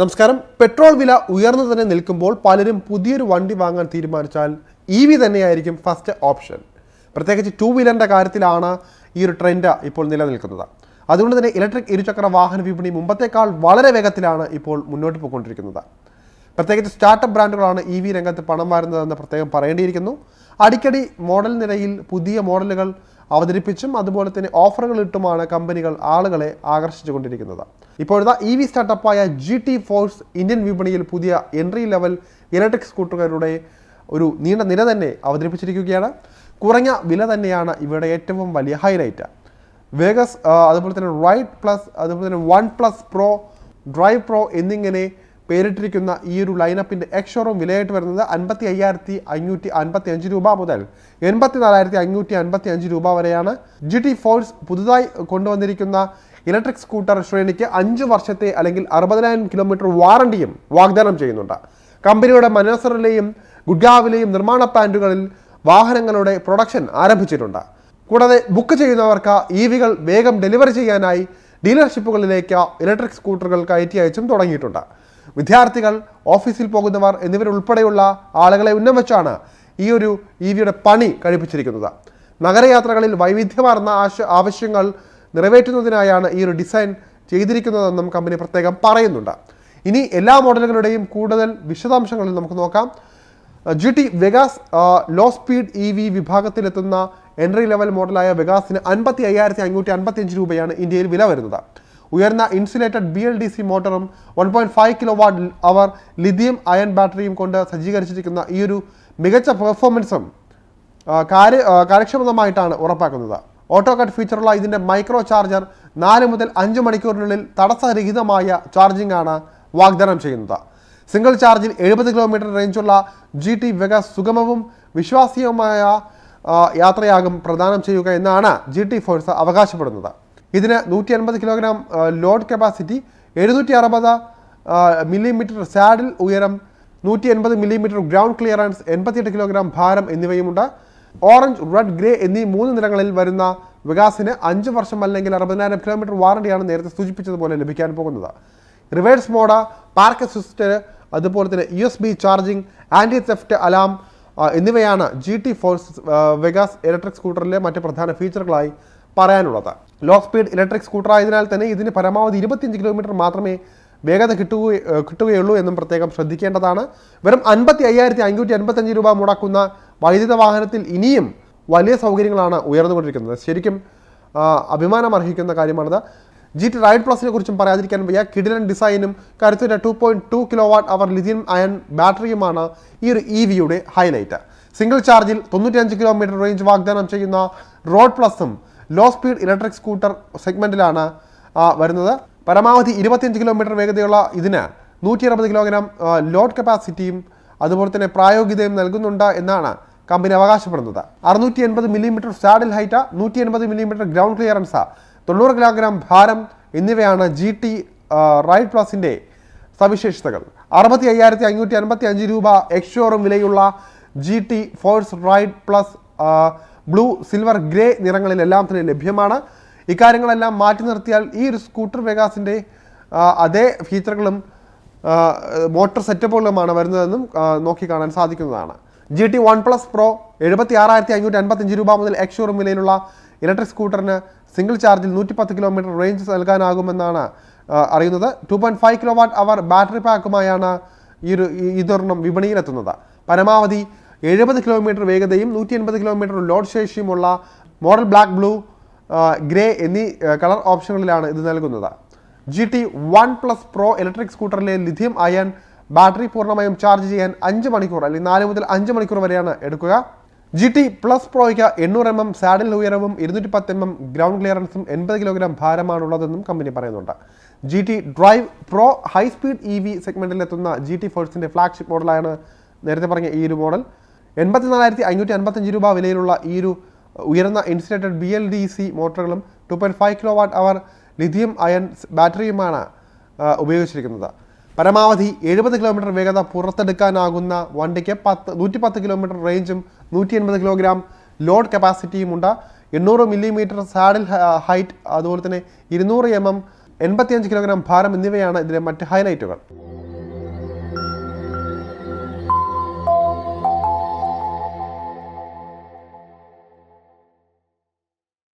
നമസ്കാരം. പെട്രോൾ വില ഉയർന്നു തന്നെ നിൽക്കുമ്പോൾ പലരും പുതിയൊരു വണ്ടി വാങ്ങാൻ തീരുമാനിച്ചാൽ ഇ വി തന്നെയായിരിക്കും ഫസ്റ്റ് ഓപ്ഷൻ. പ്രത്യേകിച്ച് ടു വീലറിന്റെ കാര്യത്തിലാണ് ഈ ഒരു ട്രെൻഡ് ഇപ്പോൾ നിലനിൽക്കുന്നത്. അതുകൊണ്ട് തന്നെ ഇലക്ട്രിക് ഇരുചക്ര വാഹന വിപണി മുമ്പത്തേക്കാൾ വളരെ വേഗത്തിലാണ് ഇപ്പോൾ മുന്നോട്ട് പോയിക്കൊണ്ടിരിക്കുന്നത്. പ്രത്യേകിച്ച് സ്റ്റാർട്ടപ്പ് ബ്രാൻഡുകളാണ് ഇ വി രംഗത്ത് പണം വാരുന്നതെന്ന് പ്രത്യേകം പറയേണ്ടിയിരിക്കുന്നു. അടിക്കടി മോഡൽ നിരയിൽ പുതിയ മോഡലുകൾ അവതരിപ്പിച്ചും അതുപോലെ തന്നെ ഓഫറുകൾ ഇട്ടുമാണ് കമ്പനികൾ ആളുകളെ ആകർഷിച്ചു ആകർഷിച്ചുകൊണ്ടിരിക്കുന്നത് ഇപ്പോഴത്തെ ഇ വി സ്റ്റാർട്ടപ്പായ ജി ടി ഫോഴ്സ് ഇന്ത്യൻ വിപണിയിൽ പുതിയ എൻട്രി ലെവൽ ഇലക്ട്രിക് സ്കൂട്ടറുകളുടെ ഒരു നീണ്ട നിര തന്നെ അവതരിപ്പിച്ചിരിക്കുകയാണ്. കുറഞ്ഞ വില തന്നെയാണ് ഇവയുടെ ഏറ്റവും വലിയ ഹൈലൈറ്റ് വേഗസ് അതുപോലെ തന്നെ റൈറ്റ് പ്ലസ് അതുപോലെ തന്നെ One Plus Pro Drive Pro എന്നിങ്ങനെ പേരിട്ടിരിക്കുന്ന ഈ ഒരു ലൈനപ്പിന്റെ എക്സ് ഷോറൂം വിലയായിട്ട് വരുന്നത് അൻപത്തി അയ്യായിരത്തി അഞ്ഞൂറ്റി അൻപത്തി അഞ്ച് രൂപ മുതൽ എൺപത്തി നാലായിരത്തി അഞ്ഞൂറ്റി അൻപത്തി അഞ്ച് രൂപ വരെയാണ്. ജി ടി ഫോഴ്സ് പുതുതായി കൊണ്ടുവന്നിരിക്കുന്ന ഇലക്ട്രിക് സ്കൂട്ടർ ശ്രേണിക്ക് അഞ്ച് വർഷത്തെ അല്ലെങ്കിൽ അറുപതിനായിരം കിലോമീറ്റർ വാറണ്ടിയും വാഗ്ദാനം ചെയ്യുന്നുണ്ട്. കമ്പനിയുടെ മനസറിലെയും ഗുഡ്ഗാവിലെയും നിർമ്മാണ പ്ലാന്റുകളിൽ വാഹനങ്ങളുടെ പ്രൊഡക്ഷൻ ആരംഭിച്ചിട്ടുണ്ട്. കൂടാതെ ബുക്ക് ചെയ്യുന്നവർക്ക് ഇ വികൾ വേഗം ഡെലിവറി ചെയ്യാനായി ഡീലർഷിപ്പുകളിലേക്ക് ഇലക്ട്രിക് സ്കൂട്ടറുകൾ കയറ്റി അയച്ചും തുടങ്ങിയിട്ടുണ്ട്. വിദ്യാർത്ഥികൾ ഓഫീസിൽ പോകുന്നവർ എന്നിവരുൾപ്പെടെയുള്ള ആളുകളെ ഉന്നം വെച്ചാണ് ഈ ഒരു ഇ വിയുടെ പണി കഴിപ്പിച്ചിരിക്കുന്നത്. നഗരയാത്രകളിൽ വൈവിധ്യമാർന്ന ആശ ആവശ്യങ്ങൾ നിറവേറ്റുന്നതിനായാണ് ഈ ഒരു ഡിസൈൻ ചെയ്തിരിക്കുന്നതെന്നും കമ്പനി പ്രത്യേകം പറയുന്നുണ്ട്. ഇനി എല്ലാ മോഡലുകളുടെയും കൂടുതൽ വിശദാംശങ്ങളിൽ നമുക്ക് നോക്കാം. G T Vegas low speed E V വിഭാഗത്തിലെത്തുന്ന entry level മോഡലായ വെഗാസിന് അൻപത്തി അയ്യായിരത്തി അഞ്ഞൂറ്റി അൻപത്തി അഞ്ച് രൂപയാണ് ഇന്ത്യയിൽ വില വരുന്നത്. ഉയർന്ന insulated B L D C മോട്ടറും one point five kilowatt hour lithium ion ബാറ്ററിയും കൊണ്ട് സജ്ജീകരിച്ചിരിക്കുന്ന ഈ ഒരു മികച്ച പെർഫോമൻസും കാര്യ കാര്യക്ഷമതമായിട്ടാണ് ഉറപ്പാക്കുന്നത്. ഓട്ടോ കട്ട് ഫീച്ചറുള്ള ഇതിന്റെ മൈക്രോ ചാർജർ നാല് മുതൽ അഞ്ച് മണിക്കൂറിനുള്ളിൽ തടസ്സരഹിതമായ ചാർജിംഗ് ആണ് വാഗ്ദാനം ചെയ്യുന്നത്. സിംഗിൾ ചാർജിൽ എഴുപത് കിലോമീറ്റർ റേഞ്ചുള്ള ജി ടി വെഗ സുഗമവും വിശ്വാസീയവുമായ യാത്രയാകും പ്രദാനം ചെയ്യുക എന്നാണ് ജി ടി ഫോഴ്സ് അവകാശപ്പെടുന്നത്. ഇതിന് നൂറ്റി അൻപത് കിലോഗ്രാം ലോഡ് കപ്പാസിറ്റി എഴുന്നൂറ്റി അറുപത് മില്ലിമീറ്റർ സാഡിൽ ഉയരം നൂറ്റി എൺപത് മില്ലിമീറ്റർ ഗ്രൗണ്ട് ക്ലിയറൻസ് എൺപത്തിയെട്ട് കിലോഗ്രാം ഭാരം എന്നിവയുമുണ്ട്. ഓറഞ്ച് റെഡ് ഗ്രേ എന്നീ മൂന്ന് നിറങ്ങളിൽ വരുന്ന വികാസിന് അഞ്ച് വർഷം അല്ലെങ്കിൽ അറുപതിനായിരം കിലോമീറ്റർ വാറണ്ടിയാണ് നേരത്തെ സൂചിപ്പിച്ചതുപോലെ ലഭിക്കാൻ പോകുന്നത്. റിവേഴ്സ് മോഡ പാർക്ക് അസിസ്റ്റ് അതുപോലെ തന്നെ U S B charging anti theft alarm എന്നിവയാണ് G T Force Vegas electric സ്കൂട്ടറിലെ മറ്റ് പ്രധാന ഫീച്ചറുകളായി പറയാനുള്ളത്. ലോ സ്പീഡ് ഇലക്ട്രിക് സ്കൂട്ടർ ആയതിനാൽ തന്നെ ഇതിന് പരമാവധി ഇരുപത്തിയഞ്ച് കിലോമീറ്റർ മാത്രമേ വേഗത കിട്ടുക കിട്ടുകയുള്ളൂ എന്നും പ്രത്യേകം ശ്രദ്ധിക്കേണ്ടതാണ്. വെറും അൻപത്തി അയ്യായിരത്തി അഞ്ഞൂറ്റി അൻപത്തഞ്ച് രൂപ മുടക്കുന്ന വൈദ്യുത വാഹനത്തിൽ ഇനിയും വലിയ സൗകര്യങ്ങളാണ് ഉയർന്നുകൊണ്ടിരിക്കുന്നത്. ശരിക്കും അഭിമാനം അർഹിക്കുന്ന കാര്യമാണിത്. ജി ടി റൈഡ് പ്ലസിനെ കുറിച്ചും പറയാതിരിക്കാൻ വയ്യ. കിഡിലൻ ഡിസൈനും കരുത്തുറ്റ two point two kilowatt hour lithium ion ബാറ്ററിയുമാണ് ഈ ഒരു ഇ വിയുടെ ഹൈലൈറ്റ് സിംഗിൾ ചാർജിൽ തൊണ്ണൂറ്റിയഞ്ച് കിലോമീറ്റർ റേഞ്ച് വാഗ്ദാനം ചെയ്യുന്ന റോഡ് പ്ലസും ലോ സ്പീഡ് ഇലക്ട്രിക് സ്കൂട്ടർ സെഗ്മെന്റിലാണ് വരുന്നത്. പരമാവധി ഇരുപത്തിയഞ്ച് കിലോമീറ്റർ വേഗതയുള്ള ഇതിന് നൂറ്റി അറുപത് കിലോഗ്രാം ലോഡ് കപ്പാസിറ്റിയും അതുപോലെ തന്നെ പ്രായോഗികതയും നൽകുന്നുണ്ട് എന്നാണ് കമ്പനി അവകാശപ്പെടുന്നത്. അറുന്നൂറ്റി എൺപത് മില്ലിമീറ്റർ സാഡിൽ ഹൈറ്റ് നൂറ്റി എൺപത് മില്ലിമീറ്റർ ഗ്രൗണ്ട് ക്ലിയറൻസ്. തൊണ്ണൂറ് കിലോഗ്രാം ഭാരം എന്നിവയാണ് ജി ടി റൈഡ് പ്ലസിന്റെ സവിശേഷതകൾ അറുപത്തി അയ്യായിരത്തി അഞ്ഞൂറ്റി അൻപത്തി അഞ്ച് രൂപ എക്സ്ഷോറും വിലയുള്ള G T Force Ride Plus blue silver grey നിറങ്ങളിലെല്ലാം തന്നെ ലഭ്യമാണ്. ഇക്കാര്യങ്ങളെല്ലാം മാറ്റി നിർത്തിയാൽ ഈ ഒരു സ്കൂട്ടർ വെഗാസിന്റെ അതേ ഫീച്ചറുകളും മോട്ടോർ സെറ്റപ്പുകളുമാണ് വരുന്നതെന്നും നോക്കി കാണാൻ സാധിക്കുന്നതാണ്. G T One Plus Pro എഴുപത്തി ആറായിരത്തി അഞ്ഞൂറ്റി അൻപത്തഞ്ച് രൂപ മുതൽ എക്സ് ഷോറൂം വിലയിലുള്ള ഇലക്ട്രിക് സ്കൂട്ടറിന് സിംഗിൾ ചാർജിൽ നൂറ്റി പത്ത് കിലോമീറ്റർ റേഞ്ച് നൽകാനാകുമെന്നാണ് അറിയുന്നത്. Two point five kilowatt hour battery പാക്കുമായാണ് ഈ ഒരു ഇതൊരെണ്ണം വിപണിയിലെത്തുന്നത്. പരമാവധി എഴുപത് കിലോമീറ്റർ വേഗതയും നൂറ്റി എൺപത് കിലോമീറ്റർ ലോഡ് ശേഷിയുമുള്ള മോഡൽ ബ്ലാക്ക് ബ്ലൂ ഗ്രേ എന്നീ കളർ ഓപ്ഷനുകളിലാണ് ഇത് നൽകുന്നത്. G T One Plus Pro electric സ്കൂട്ടറിലെ lithium ion battery പൂർണമായും ചാർജ് ചെയ്യാൻ അഞ്ച് മണിക്കൂർ അല്ലെങ്കിൽ നാല് മുതൽ അഞ്ച് മണിക്കൂർ വരെയാണ് എടുക്കുക. ജി ടി പ്ലസ് പ്രോയ്ക്ക് എണ്ണൂറ് എം എം സാഡിൽ ഉയരവും ഇരുന്നൂറ്റി പത്ത് എം എം ഗ്രൗണ്ട് ക്ലിയറൻസും എൺപത് കിലോഗ്രാം ഭാരമാണുള്ളതെന്നും കമ്പനി പറയുന്നുണ്ട്. G T Drive Pro high speed E V സെഗ്മെന്റിലെത്തുന്ന G T ഫോഴ്സിന്റെ ഫ്ലാഗ്ഷിപ്പ് മോഡലാണ് നേരത്തെ പറഞ്ഞ ഈ ഒരു മോഡൽ എൺപത്തിനാലായിരത്തി അഞ്ഞൂറ്റി അൻപത്തഞ്ച് രൂപ വിലയിലുള്ള ഈ ഒരു ഉയർന്ന insulated B L D C മോട്ടറുകളും two point five kilowatt hour lithium ion ബാറ്ററിയുമാണ് ഉപയോഗിച്ചിരിക്കുന്നത്. പരമാവധി എഴുപത് കിലോമീറ്റർ വേഗത പുറത്തെടുക്കാനാകുന്ന വണ്ടിക്ക് പത്ത് നൂറ്റി പത്ത് കിലോമീറ്റർ റേഞ്ചും നൂറ്റി എൺപത് കിലോഗ്രാം ലോഡ് കപ്പാസിറ്റിയും ഉണ്ട്. എണ്ണൂറ് മില്ലിമീറ്റർ സാഡിൽ ഹൈറ്റ് അതുപോലെ തന്നെ ഇരുന്നൂറ് എം എം എൺപത്തിയഞ്ച് കിലോഗ്രാം ഭാരം എന്നിവയാണ് ഇതിലെ മറ്റ് ഹൈലൈറ്റുകൾ